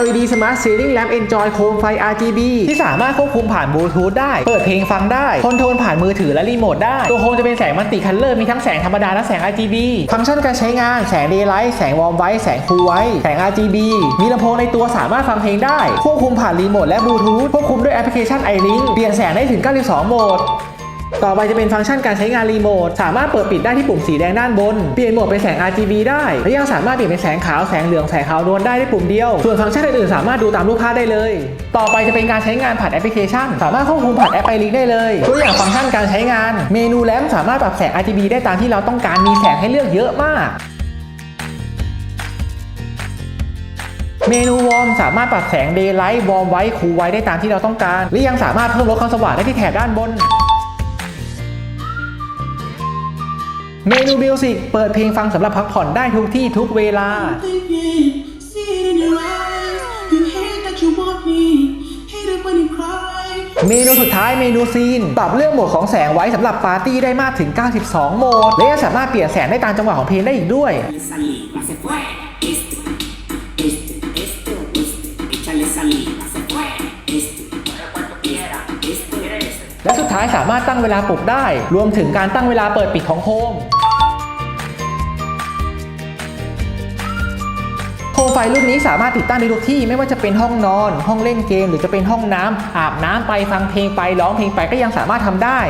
LED Smart Ceiling Lamp Enjoy โคมไฟ RGB ที่สามารถควบคุมผ่านบลูทูธได้ เปิดเพลงฟังได้ คอนโทรลผ่านมือถือและรีโมทได้ ตัวโคมจะเป็นแสงมัลติคัลเลอร์ มีทั้งแสงธรรมดาและแสง RGB ฟังก์ชันการใช้งาน แสง Daylight แสง Warm White แสง Cool White แสง RGB มีลำโพงในตัวสามารถฟังเพลงได้ ควบคุมผ่านรีโมทและบลูทูธ ควบคุมด้วยแอปพลิเคชัน iLink เปลี่ยนแสงได้ถึง 92 โหมด ต่อไปจะเป็นฟังก์ชันการใช้งานรีโมทสามารถเปิดปิดได้ที่ปุ่มสีแดงด้านบน เปลี่ยนโหมดเป็นแสง RGB ได้และยังสามารถเปลี่ยนเป็นแสงขาวแสงเหลืองแสงขาวนวลได้ด้วยปุ่มเดียว ส่วนฟังก์ชันอื่นๆสามารถดูตามรูปภาพได้เลย ต่อไปจะเป็นการใช้งานผ่านแอปพลิเคชัน สามารถควบคุมผ่านแอปไอลิงได้เลยตัวอย่างฟังก์ชันการใช้งาน เมนูแลมสามารถปรับแสง RGB ได้ตามที่เราต้องการมีแสงให้เลือกเยอะมากเมนูวอร์มสามารถปรับแสง Daylight Warm White Cool White ได้ตามที่เราต้องการ และยังสามารถเพิ่มลดความสว่างได้ที่แถบด้านบน เมนูมิวสิกเปิดเพลงฟังสำหรับพักผ่อนได้ทุกที่ทุกเวลา เมนูสุดท้ายเมนูซีน ปรับเรื่องโหมดของแสงไว้สำหรับปาร์ตี้ได้มากถึง 92 โหมด และยังสามารถเปลี่ยนแสงได้ตามจังหวะของเพลงได้อีกด้วย และสุดท้ายสามารถตั้งเวลาปลุกได้ รวมถึงการตั้งเวลาเปิดปิดของโคมโคมไฟรุ่นนี้สามารถติดตั้งได้ทุกที่ไม่ว่าจะเป็นห้องนอน ห้องเล่นเกม หรือจะเป็นห้องน้ำอาบน้ำไปฟังเพลงไปร้องเพลงไปก็ยังสามารถทำได้